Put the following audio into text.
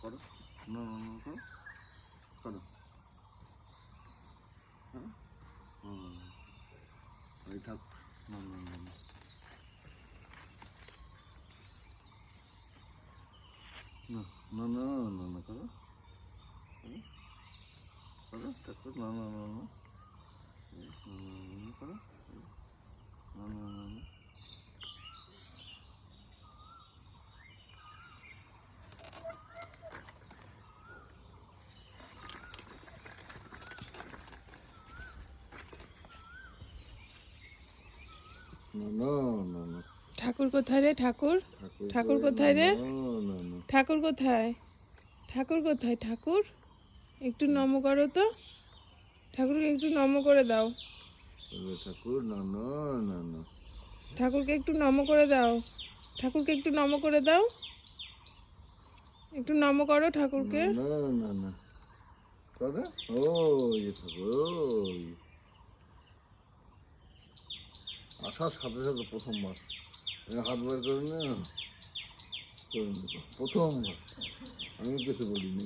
করো না না না করো করো হ্যাঁ হুম ওই থাক না না না না না না না না না করো করো করো ঠাকুর না না না না এই, না, না, না, না, করো ঠাকুর কোথায় রে? ঠাকুর? ঠাকুর কোথায়? রে? ঠাকুর কোথায়? ঠাকুর কোথায়? ঠাকুর? একটু নম করো তো। ঠাকুরকে একটু নম করে দাও। ঠাকুর ঠাকুরকে একটু নম করে দাও। ঠাকুরকে একটু নম করে দাও। একটু নম করো ঠাকুরকে। না না না ও ঠাকুর আসার সাথে সাথে প্রথমবার। হাত বার করে নে প্রথমবার। আমি কিছু বলিনি।